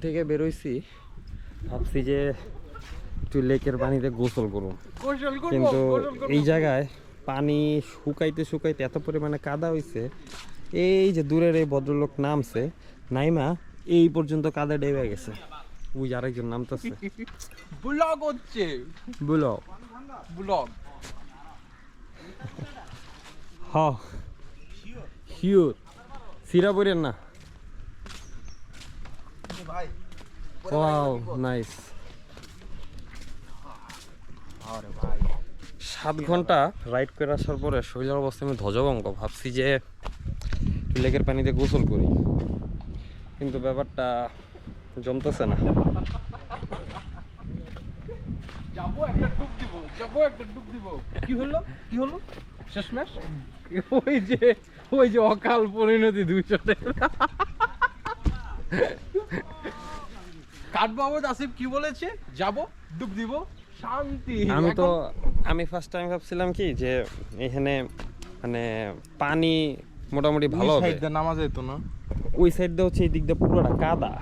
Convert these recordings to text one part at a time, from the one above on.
থেকে বেরোইছি ভাবছি যে একটু লেকের পানিতে গোসল করুন কিন্তু এই জায়গায় পানি শুকাইতে শুকাইতে এত পরিমাণে কাদা হয়েছে এই যে দূরের এই ভদ্রলোক নামছে নাইমা এই পর্যন্ত কাদা ডেবে গেছে। ওই আরেকজন নামতেছে। ব্লগ হচ্ছে। বলো। ব্লগ। হ। হিউর সিরা না। ওয়াও নাইস আরে ভাই সাত ঘণ্টা রাইড করে আসার পরে শরীরের অবস্থা আমি ধ্বজভঙ্গ। ভাবছি যে লেকের পানিতে গোসল করি। কিন্তু ব্যাপারটা জমতেছে না। যাব একটা ডুব দিব যাব একটা ডুব দিব। কি হলো? কি হলো? শেষমেশ? ওই যে ওই যে অকাল পরিণতি দুইশো কাঠ আসিফ কি বলেছে? যাব ডুব দিব শান্তি। আমি তো আমি ফার্স্ট টাইম ভাবছিলাম কি যে এখানে মানে পানি মোটামুটি ভালো হবে। নামা যেত না। ওই সাইড দিয়ে হচ্ছে এই দিক দিয়ে পুরোটা কাদা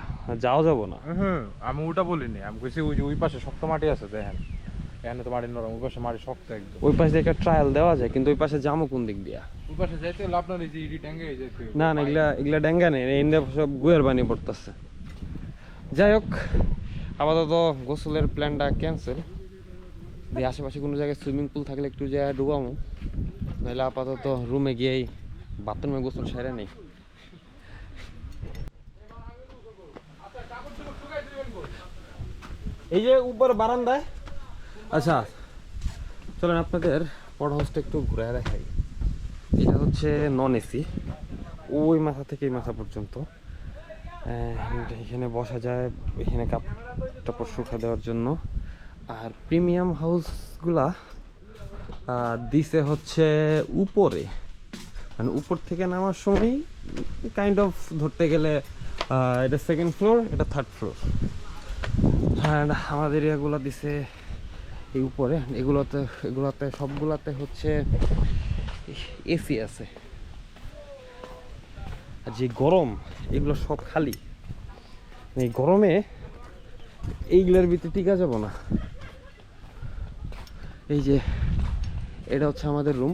যাব না। হুম আমি ওটা বলিনি। আমি কইছি ওই যে ওই পাশে শক্ত মাটি আছে দেখেন। এখানে তো মাটি নরম ওই পাশে মাটি শক্ত একদম। ওই পাশে একটা ট্রায়াল দেওয়া যায় কিন্তু ওই পাশে যাব কোন দিক দিয়া? ওই পাশে যাইতে হলে আপনার এই যে ইডি ট্যাঙ্গে যেতে না না এগুলা এগুলা ডেঙ্গা নেই ইন্ডিয়া সব গুয়ের পানি পড়তেছে। যাই হোক আপাতত গোসলের প্ল্যানটা ক্যান্সেল দিয়ে আশেপাশে কোনো জায়গায় সুইমিং পুল থাকলে একটু জায়গায় ডুবামো। নাহলে আপাতত রুমে গিয়েই বাথরুমে গোসল সেরে নেই। এই যে উপর বারান্দায়। আচ্ছা চলেন আপনাদের পড় হাউসটা একটু ঘুরে দেখাই। এটা হচ্ছে নন এসি ওই মাথা থেকে এই মাথা পর্যন্ত। এখানে বসা যায়, এখানে কাপ শুকা দেওয়ার জন্য। আর প্রিমিয়াম হাউসগুলা দিছে হচ্ছে উপরে। মানে উপর থেকে নামার সময় কাইন্ড অফ ধরতে গেলে এটা সেকেন্ড ফ্লোর এটা থার্ড ফ্লোর হ্যাঁ আমাদের এরিয়াগুলো দিছে এই উপরে। এগুলোতে এগুলোতে, সবগুলাতে হচ্ছে এসি আছে। আর যে গরম, এগুলো সব খালি। এই গরমে এইগুলোর ভিতরে টিকা যাব না। এই যে, এটা হচ্ছে আমাদের রুম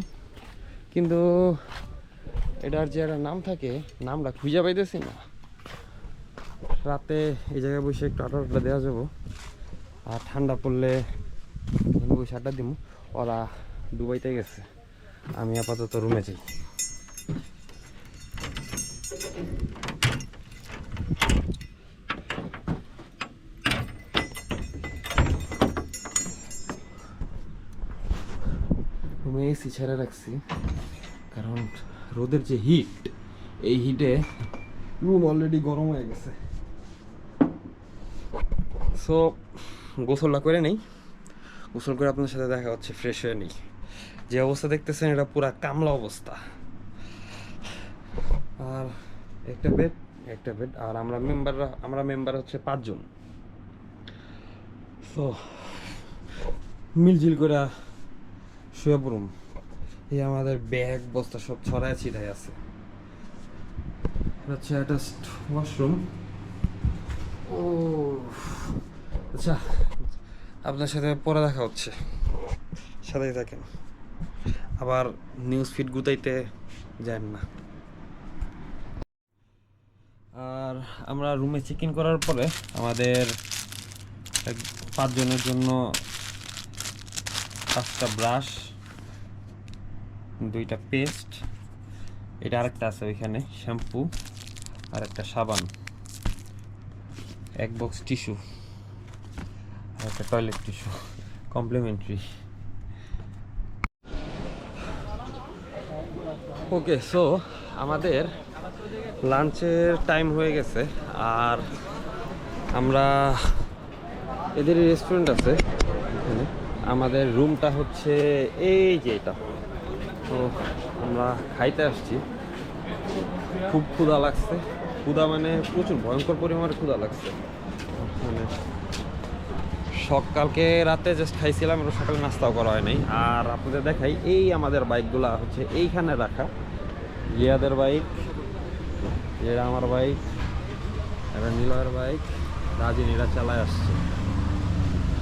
কিন্তু এটার যে একটা নাম থাকে, নামটা খুঁজে পাইতেছি না। রাতে এই জায়গায় বসে একটু আটা দেওয়া যাব। আর ঠান্ডা পড়লে বসে আড্ডা দিব ওরা দুবাইতে গেছে। আমি আপাতত রুমে যাই। রুমে এসি ছেড়ে রাখছি। কারণ রোদের যে হিট এই হিটে রুম অলরেডি গরম হয়ে গেছে। সো গোসল না করে নেই। গোসল করে আপনার সাথে দেখা হচ্ছে ফ্রেশ হয়ে নেই। যে অবস্থা দেখতেছেন, এটা পুরা কামলা অবস্থা। আর একটা বেড একটা বেড আর আমরা মেম্বাররা আমরা মেম্বার হচ্ছে পাঁচজন। সো মিলজিল করে শুয়ে পড়ুম। এই আমাদের ব্যাগ বস্তা সব ছড়ায় ছিটাই আছে। হচ্ছে অ্যাটাচড ওয়াশরুম ও আচ্ছা আপনার সাথে পরে দেখা হচ্ছে। সাথেই থাকেন। আবার নিউজ ফিড গুতাইতে যান না। আর আমরা রুমে চেক ইন করার পরে আমাদের পাঁচজনের জন্য পাঁচটা ব্রাশ দুইটা পেস্ট, এটা আরেকটা আছে ওইখানে, শ্যাম্পু আর একটা সাবান, এক বক্স টিস্যু, আর একটা toilet tissue, complimentary. Okay so আমাদের লাঞ্চের টাইম হয়ে গেছে, আর আমরা এদের রেস্টুরেন্ট আছে আমাদের রুমটা হচ্ছে এই যে এটা। তো আমরা খাইতে আসছি। খুব ক্ষুধা লাগছে। ক্ষুধা মানে প্রচুর ভয়ঙ্কর পরিমাণে ক্ষুধা লাগছে। মানে সকালকে রাতে জাস্ট খাইছিলাম এবং সকালে নাস্তাও করা হয় নাই। আর আপনাদের দেখাই, এই আমাদের বাইকগুলো হচ্ছে এইখানে রাখা। লিয়াদের বাইক এটা আমার বাইক এবার নিলয়ের বাইক রাজিনীরা চালায় আসছে।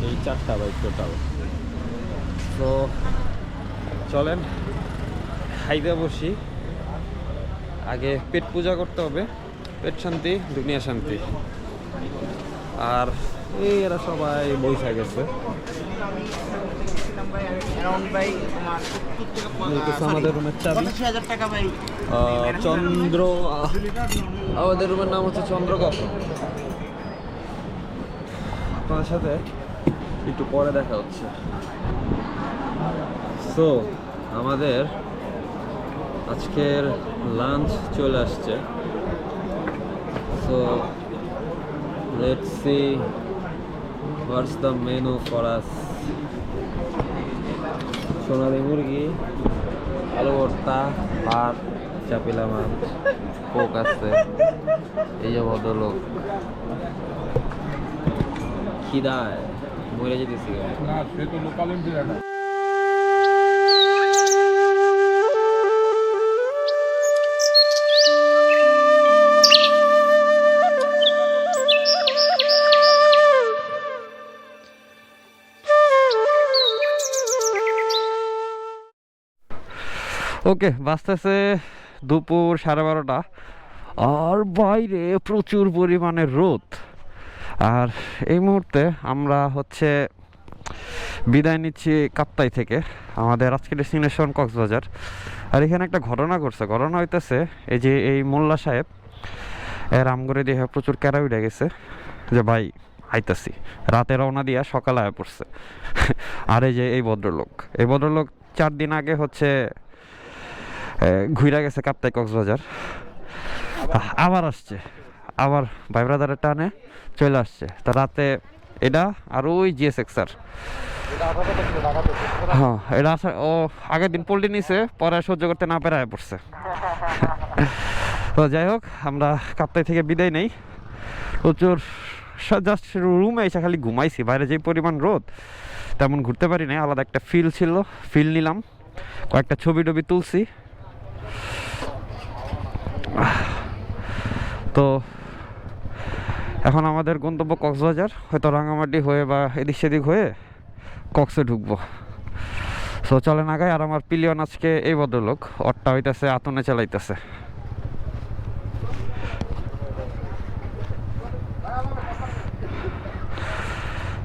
এই চারটা বাইক টোটাল তো চলেন খাইতে বসি। আগে পেট পূজা করতে হবে। পেট শান্তি দুনিয়া শান্তি। আর এই এরা সবাই বৈশা গেছে। আমাদের রুমের চাবি। চন্দ্র আমাদের রুমের নাম হচ্ছে চন্দ্রকপ আপনার সাথে একটু পরে দেখা হচ্ছে। সো আমাদের আজকের লাঞ্চ চলে আসছে। So what's the menu for us সোনালি মুরগি, আলু ভর্তা, ভাত, চাপিলা মাছ, কোক আছে। এই যে ভদ্রলোক। খিদায়। মরে যেতেছি। ওকে, বাঁচতেছে দুপুর সাড়ে বারোটা। আর বাইরে প্রচুর পরিমাণে রোদ। আর এই মুহূর্তে আমরা হচ্ছে বিদায় নিচ্ছি কাপ্তাই থেকে, আমাদের আজকের ডেস্টিনেশন কক্সবাজার। আর এখানে একটা ঘটনা ঘটছে। ঘটনা হইতেছে, এই যে এই মোল্লা সাহেব এর আমগরে দিয়ে প্রচুর ক্যারা উঠে গেছে, যে ভাই, আইতাছি। রাতে রওনা দিয়া সকালে আয়া পড়ছে। আর এই যে এই ভদ্রলোক এই ভদ্রলোক চার দিন আগে হচ্ছে ঘুরে গেছে কাপ্তাই কক্সবাজার। আবার? আসছে। আবার ভাই ব্রাদারের টানে চলে আসছে। তা রাতে এটা আর ওই জিএসএক্স স্যার হ্যাঁ এটা আসা ও আগের দিন পোল্ট্রি নিছে পরে সহ্য করতে না পেরে পড়ছে। তো যাই হোক আমরা কাপ্তাই থেকে বিদায় নেই। প্রচুর জাস্ট রুমে এসে খালি ঘুমাইছি। বাইরে যে পরিমাণ রোদ তেমন ঘুরতে পারি নাই। আলাদা একটা ফিল ছিল। ফিল নিলাম। কয়েকটা ছবি টবি তুলছি। তো এখন আমাদের গন্তব্য কক্সবাজার, হয়তো রাঙামাটি হয়ে বা এদিক সেদিক হয়ে কক্সে ঢুকবো। সো চলেন আগায় আর আমার পিলিয়ন আজকে এই ভদ্রলোক, অট্টা হইতেছে, আতনে চালাইতেছে।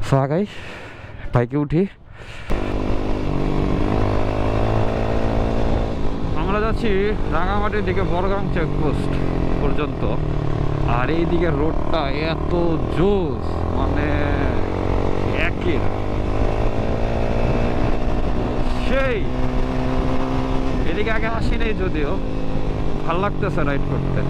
সো আগাই, বাইকে উঠি। আমরা যাচ্ছি রাঙামাটির দিকে বড়গাং চেকপোস্ট পর্যন্ত। আর এই দিকে রোডটা এত জোস মানে একের সেই, এদিকে আগে হাসি নেই যদিও, ভালো লাগতেছে রাইড করতে।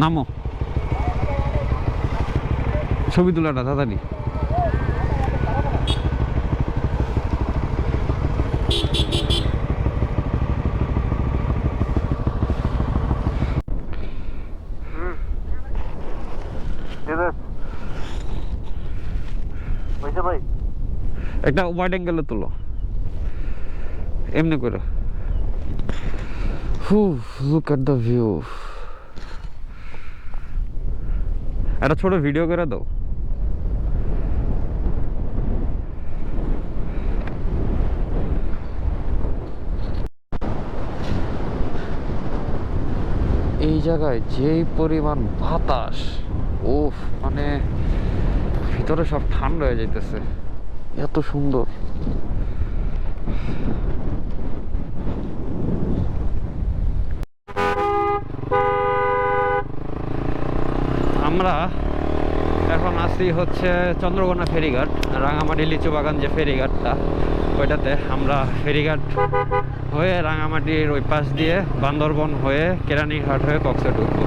নামো। ছবি তোলাটা তাড়াতাড়ি একটা ওয়াইড অ্যাঙ্গেলে তোলো। এমনি করে। হু লুক এট দ্য ভিউ একটা ছোট ভিডিও করে দাও। এই জায়গায় যেই পরিমাণ বাতাস ও মানে ভিতরে সব ঠান্ডা হয়ে যাইতেছে। এত সুন্দর। আমরা এখন আসি হচ্ছে চন্দ্রকোনা ফেরিঘাট, রাঙামাটি লিচু বাগান যে ফেরিঘাটটা, ওইটাতে আমরা ফেরিঘাট হয়ে রাঙামাটির ওই পাশ দিয়ে বান্দরবন হয়ে কেরানীঘাট হয়ে কক্সে ঢুকবো।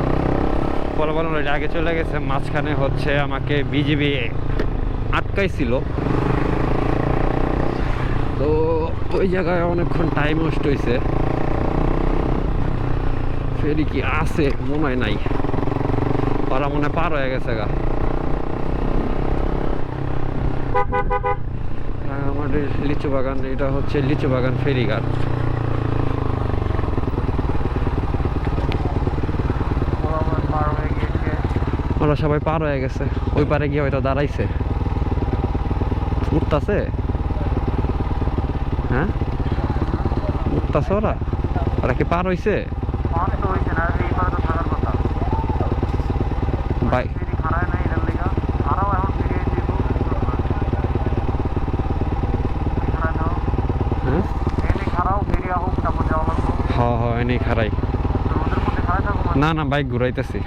ফলাফল অলরেডি আগে চলে গেছে, মাঝখানে হচ্ছে আমাকে বিজিবি আটকাইছিল। তো ওই জায়গায় অনেকক্ষণ টাইম নষ্ট হয়েছে ফেরি কি আছে? মনে হয় নাই। ওরা মনে পার হয়ে গেছে গা। আমাদের লিচু বাগান, এটা হচ্ছে লিচু বাগান ফেরিঘাট ওরা সবাই পার হয়ে গেছে। ওই পারে গিয়ে হয়তো দাঁড়াইছে। উঠতাছে? হ্যাঁ? উঠতাছে ওরা? ওরা কি পার হইছে? ভাই হ্যাঁ হ্যাঁ হ্যাঁ এনেই খারাই না না বাইক ঘুরাইতেছি।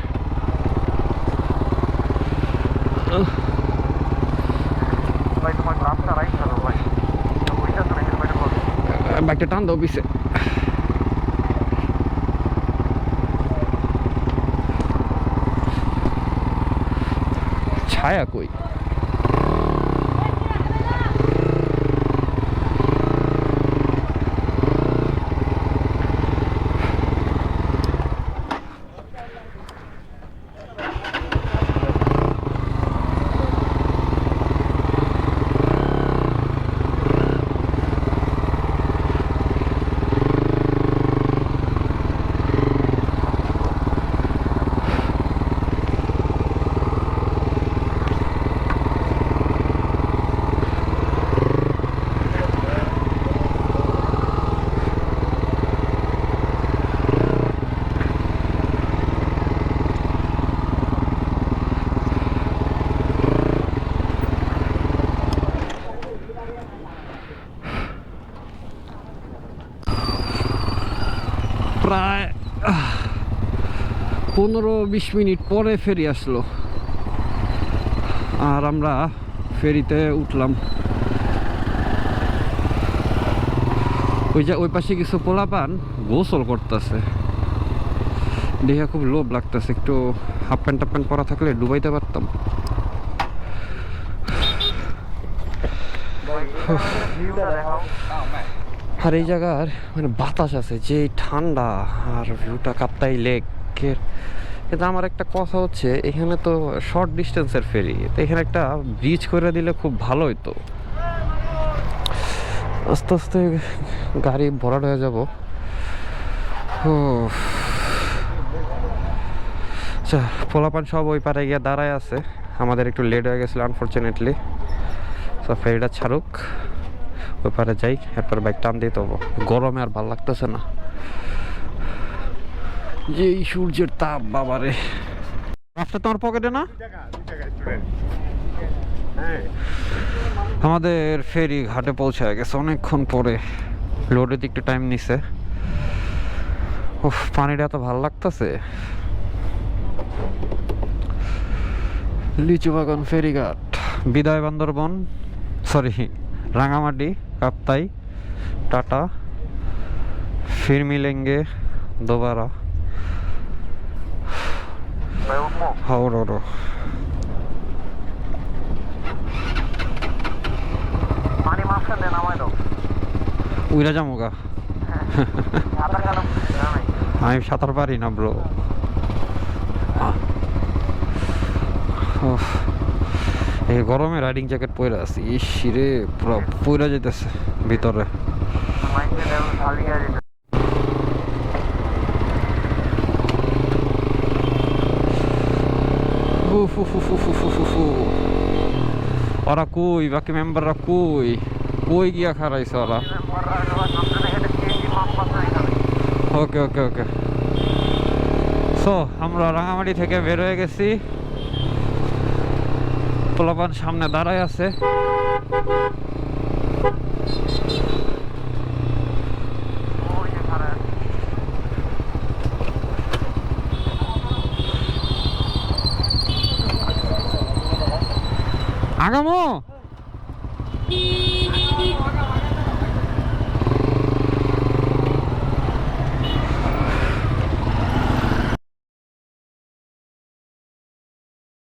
বাইকটা টান দাও ছায়া কই প্রায় পনেরো বিশ মিনিট পরে ফেরি আসলো। আর আমরা ফেরিতে উঠলাম। ওই যে ওই পাশে কিছু পোলাপান গোসল করতেছে। দেখে খুব লোভ লাগতেছে একটু হাফ প্যান্ট টাফ প্যান্ট পরা থাকলে ডুবাইতে পারতাম। আর এই জায়গার মানে বাতাস আছে যে ঠান্ডা আর ভিউটা কাপ্তাই লেকের। কিন্তু আমার একটা কথা হচ্ছে, এখানে তো শর্ট ডিস্টেন্সের ফেরি তো এখানে একটা ব্রিজ করে দিলে খুব ভালো হতো আস্তে আস্তে গাড়ি ভরাট হয়ে যাব। আচ্ছা পোলাপান সব ওই পারে গিয়ে দাঁড়ায় আছে। আমাদের একটু লেট হয়ে গেছিল আনফর্চুনেটলি তো ফেরিটা ছাড়ুক। ওই যাই এরপর বাইক টান দিয়ে দেবো। গরমে আর ভালো লাগতেছে না। যে সূর্যের তাপ, বাবারে। রাস্তা তোমার পকেটে না? আমাদের ফেরি ঘাটে পৌঁছায় গেছে, অনেকক্ষণ পরে। লোডে একটু টাইম নিছে। উফ, পানিটা এত ভালো লাগতেছে। লিচু বাগান ফেরিঘাট বিদায় বান্দরবন। সরি রাঙামাটি কাপ্তাই টাটা फिर मिलेंगे दोबारा হাওড় রো পানি মাঝখান দিয়ে নামাই দাও উইরা যামোগা সাঁতার কালো জানাই আমি সাঁতার পারি না ব্রো এই গরমে রাইডিং জ্যাকেট পরে আছি। ইস রে, পুরো পইরা যেতেছে ভিতরে। ওরা কই? বাকি মেম্বাররা কই? কই গিয়া খারাইছে ওরা? ওকে ওকে ওকে। সো, আমরা রাঙামাটি থেকে বের হয়ে গেছি। পোলাপান সামনে দাঁড়ায় আছে। আগামো!